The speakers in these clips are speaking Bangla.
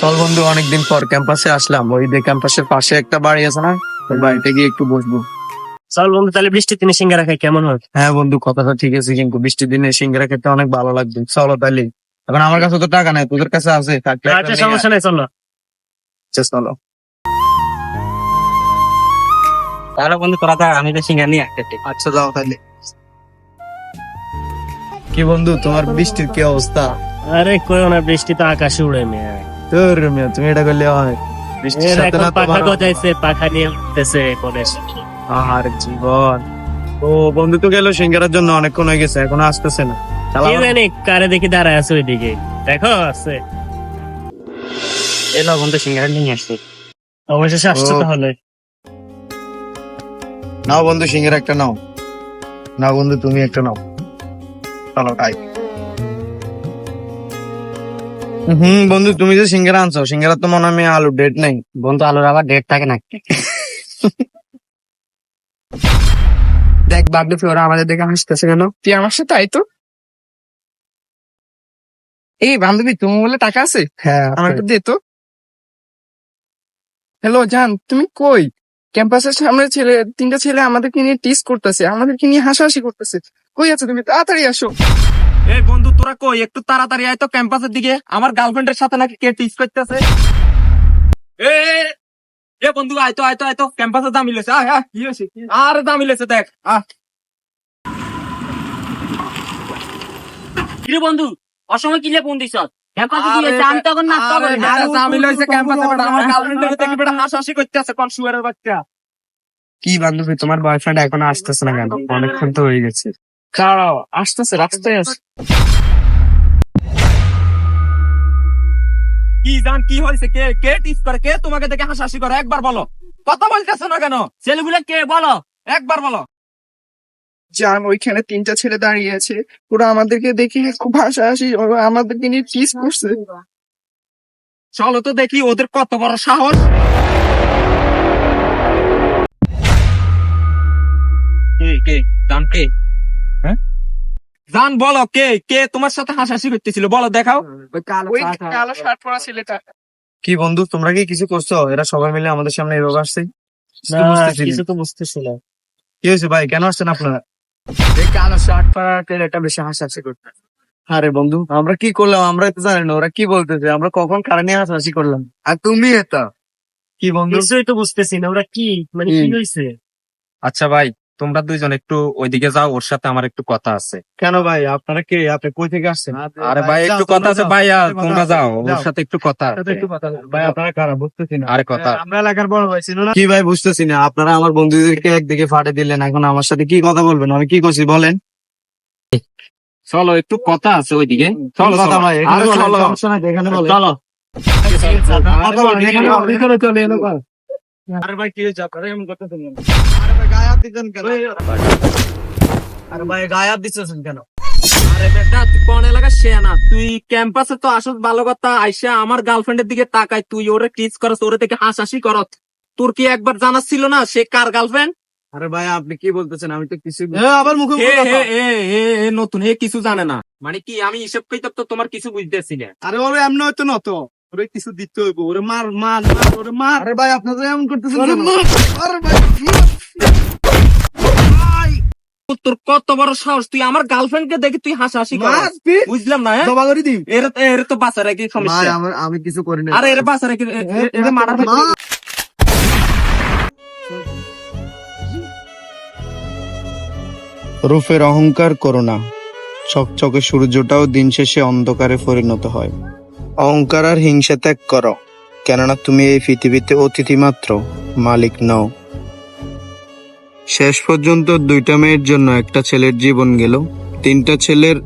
চল বন্ধু অনেকদিন পর ক্যাম্পাসে আসলাম। ওই যে ক্যাম্পাসের পাশে একটা বাড়ি আছে না? ওই বাড়িতে গিয়ে একটু বসবো। চল বন্ধু তাহলে বৃষ্টির দিনে সিঙ্গারা খাই কেমন হয়? হ্যাঁ বন্ধু কথাটা ঠিক আছে কিন্তু বৃষ্টির দিনে সিঙ্গারা খেতে অনেক ভালো লাগবে। চলো তাহলে। এখন আমার কাছে তো টাকা নাই তোদের কাছে আছে আচ্ছা সমস্যা নেই চলো। আচ্ছা, চলো। তাহলে বন্ধু তোরা থাক আমি তো সিঙ্গার নিয়ে একটা আচ্ছা যাও তাহলে। কি বন্ধু তোমার বৃষ্টির কি অবস্থা? আরে কই না বৃষ্টি তো আকাশে উড়ে মেয়ে। তোর মিয়া, তুমি এটা করলে হয়। বৃষ্টির সাথে না পাখা গজাইছে পাখা নিয়ে উঠতেছে কলেজ আর জীবন। ও বন্ধু তো গেল সিঙ্গারার জন্য অনেকক্ষণ হয়ে গেছে এখনও আসতেছে না। কি জানি কারে দেখি দাঁড়ায় আছে ওইদিকে। দেখো আছে। এলো বন্ধু সিঙ্গারা নিয়ে আসছি। অবশেষে আসছো। তাহলে। নাও বন্ধু সিঙ্গারা একটা নাও। নাও বন্ধু তুমি একটা নাও। চলো খাই হুম বন্ধু তুমি যে সিঙ্গারা আনছো সিঙ্গারা তো মনে হয় আমি আলু ডেট নেই। বন্ধু আলুর আবার ডেট থাকে না। দেখ বাবলু ওরা আমাদের দেখে হাসতেছে কেন? তুই আমার সাথে আয় তো। এই বান্ধবী তুমি বলে টাকা আছে? হ্যাঁ আমার একটু দে তো। হ্যালো জান তুমি কই? ক্যাম্পাসের সামনে ছেলে তিনটা ছেলে আমাদেরকে নিয়ে টিস করতেছে আমাদেরকে নিয়ে হাসাহাসি করতেছে। কই আছো তুমি? তাড়াতাড়ি আসো। এই বন্ধু তোরা কই? একটু তাড়াতাড়ি আয় তো ক্যাম্পাসের দিকে। আমার গার্লফ্রেন্ডের সাথে নাকি কে টিস করতেছে? এ এ বন্ধু আয় তো আয় তো আয় তো। ক্যাম্পাসে দাম মিলেছে। আয় আয় কি হয়েছে? আর দাম মিলেছে দেখ আহ কিরে বন্ধু অসময় কিলে ফোন দিছ? ক্যাম্পাসে আরে গিয়েছে তখন নাস্তা আরে করি না। দাম মিলেছে ক্যাম্পাসে বেটা। আমার গার্লফ্রেন্ডের দেখি বেটা হাসাহাসি করতেছে কোন শুয়ারের বাচ্চা। কি বান্ধবী তোমার বয়ফ্রেন্ড এখন আসতেছে না কেন? অনেকক্ষণ তো হয়ে গেছে। খারাপ আসতেছে রাস্তায় আস কি জান কি হয়েছে? কে কে টিস করে? কে তোমাকে দেখে হাসাহাসি করে? একবার বলো। কথা বলতেছ না কেন? ছেলেগুলো কে? বলো। একবার বলো। জান ওইখানে তিনটা ছেলে দাঁড়িয়ে আছে। ওরা আমাদেরকে দেখে খুব হাসাহাসি ওরা আমাদেরকে নিয়ে টিস করছে। চলো তো দেখি ওদের কত বড় সাহস। কে কে? জান কে? জান বলো কে কে তোমার সাথে হাসাহাসি করতেছিল? বলো দেখাও। ওই কালো শার্ট পরা ছেলেটা। কি বন্ধু তোমরা কি কিছু করছ? এরা সবাই মিলে আমাদের সামনে এভাবে আসছে? না, কিছু বুঝতেছি না। তো বুঝতেছিল কি হয়েছে ভাই? কেন আসছেন আপনারা? এই কালো শার্ট পরা ছেলেটা বেশি হাসাহাসি করতে আরে বন্ধু আমরা কি করলাম? আমরা তো জানি না ওরা কি বলতেছে? আমরা কখন কারণে হাসাহাসি করলাম? আর তুমি এটা? কি বন্ধু? কিছুই তো বুঝতেছি না ওরা কি? মানে কি হয়েছে? আচ্ছা ভাই তোমরা দুইজন একটু ওইদিকে যাও ওর সাথে আমার একটু কথা আছে। কেন ভাই? আপনারা কে? আপনি কই থেকে আসছেন? আরে ভাই একটু কথা আছে ভাই তোমরা যাও ওর সাথে একটু কথা একটু কথা ভাই আপনারা কারা? বুঝতেছি না। আরে কথা। আমরা এলাকার বড় ভাই ছিল না? কি ভাই বুঝতেছি না। আপনারা আমার বন্ধুদেরকে একদিকে ফাটে দিলেন এখন আমার সাথে কি কথা বলবেন? আমি কি করছি বলেন? চলো একটু কথা আছে ওইদিকে। চলো কথা চলো। ভাই এখানে আরে বলেন, চলো। চলো। চলে। এলো কথা। আরে ভাই কি হয়েছে? আপনারা এমন করতেছেন কেন? আরে ভাই গায়ে হাত দিচ্ছেন কেন? আরে ভাই। গায়ে হাত দিচ্ছেন কেন? আরে বেটা তুই কোন এলাকা সে না? তুই ক্যাম্পাসে তো আসস ভালো কথা। আইসা আমার গার্লফ্রেন্ডের দিকে তাকাই তুই ওরে কিস করস ওরে থেকে হাসাহাসি করত তোর কি একবার জানা ছিল না সে কার গার্লফ্রেন্ড আরে ভাই আপনি কি বলতেছেন? আমি তো কিছু আবার মুখে নতুন হে কিছু জানে না। মানে কি আমি হিসেব কইতে তো তোমার কিছু বুঝতেছি না। আরে ওরে এমন হয়তো না তো ওরে কিছু দিতে হইব ওরে মার মার মার ওরে মার। আরে ভাই আপনারা এমন করতেছেন মার। আরে ভাই তোর কত বড় সাহস তুই আমার গার্লফ্রেন্ড কে দেখে তুই হাসাহাসি বুঝলাম না হ্যাঁ? জবা করে দিই। এর এর তো বাঁচা রাখি সমস্যা। আমি কিছু করি না আরে এর বাঁচা রাখি এর মারা রূপের অহংকার করো না। চকচকে সূর্যটাও দিন শেষে অন্ধকারে পরিণত হয়। অহংকার আর হিংসা ত্যাগ করো, কেননা তুমি এই পৃথিবীতে অতিথি মাত্র, মালিক নও। শেষ পর্যন্ত দুইটা মেয়ের জন্য একটা ছেলের জীবন গেল, তিনটা ছেলের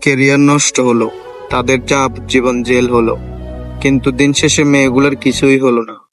কেরিয়ার নষ্ট হলো, তাদের চাপ, জীবন জেল হলো, কিন্তু দিন শেষে মেয়েগুলোর কিছুই হলো না।